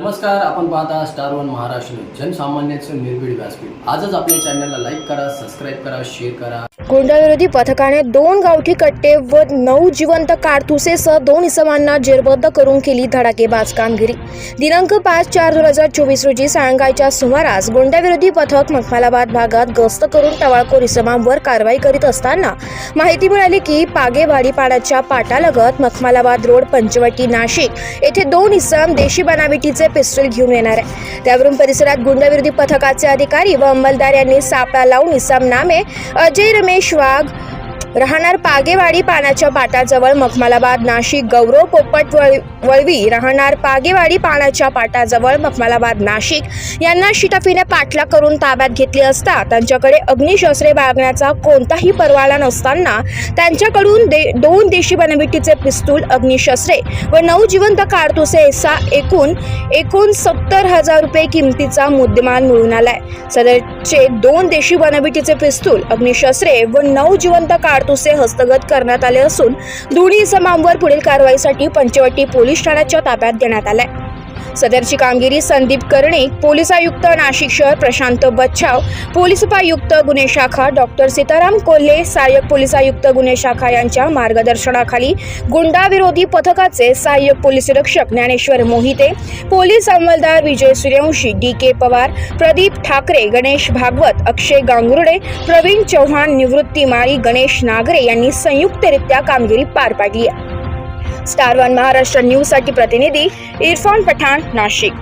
नमस्कार आपण पाहता स्टार वन महाराष्ट्र जनसामान्यांचं निर्भीड व्यासपीठ. आजच आपल्या चॅनलला लाईक करा सबस्क्राईब करा शेअर करा. गुंडाविरोधी पथकाने दोन गावठी कट्टे व नऊ जिवंत कारतुसेसह दोन इसमांना जेरबद्ध करून केली धडाकेबाज कामगिरी. दिनांक पाच चार दोन हजार चोवीस रोजी सायंकाळच्या सुमारास गुंडाविरोधी पथक मखमालाबाद भागात गस्त करून टवाळखोर इसमांवर कारवाई करीत असताना माहिती मिळाली की पागे वाडीपाडाच्या पाटालगत मखमालाबाद रोड पंचवटी नाशिक येथे दोन इसम देशी बनावटीचे पिस्तूल घेऊन येणार आहे. त्यावरून परिसरात गुंडविरोधी पथकाचे अधिकारी व अंमलदार यांनी सापळा लावून इसम नामे अजय रमेश वाघ राहणार पागेवाडी पाण्याच्या पाटाजवळ मखमालाबाद नाशिक गौरव पोपट वळ वळवी राहणार पागेवाडी पाण्याच्या पाटाजवळ मखमालाबाद नाशिक. यांना शिटाफीने पाठला करून ताब्यात घेतली असता त्यांच्याकडे अग्निशस्त्रे बाळगण्याचा कोणताही परवाना नसताना त्यांच्याकडून दे दोन देशी बनविटीचे पिस्तूल अग्निशस्त्रे व नऊ जिवंत कारतुसे असा एकूण एकूण सत्तर हजार रुपये किमतीचा मुद्देमाल मिळून आलाय. सदरचे दोन देशी बनविटीचे पिस्तूल अग्निशस्त्रे व नऊ जिवंत कारतुसे हस्तगत करण्यात आले असून दोन्ही इसमांवर पुढील कारवाईसाठी पंचवटी पोलीस ठाण्याच्या ताब्यात देण्यात आलाय. सदरची कामगिरी संदीप कर्णिक पोलीस आयुक्त नाशिक शहर प्रशांत बच्छाव पोलीस उपायुक्त गुन्हे शाखा डॉक्टर सीताराम कोल्हे सहाय्यक पोलीस आयुक्त गुन्हे शाखा यांच्या मार्गदर्शनाखाली गुंडाविरोधी पथकाचे सहाय्यक पोलीस निरीक्षक ज्ञानेश्वर मोहिते पोलीस अंमलदार विजय सूर्यवंशी डी के पवार प्रदीप ठाकरे गणेश भागवत अक्षय गांगुर्डे प्रवीण चव्हाण निवृत्ती माळी गणेश नागरे यांनी संयुक्तरित्या कामगिरी पार पाडली आहे. स्टार वन महाराष्ट्र न्यूजसाठी प्रतिनिधी इरफान पठाण नाशिक.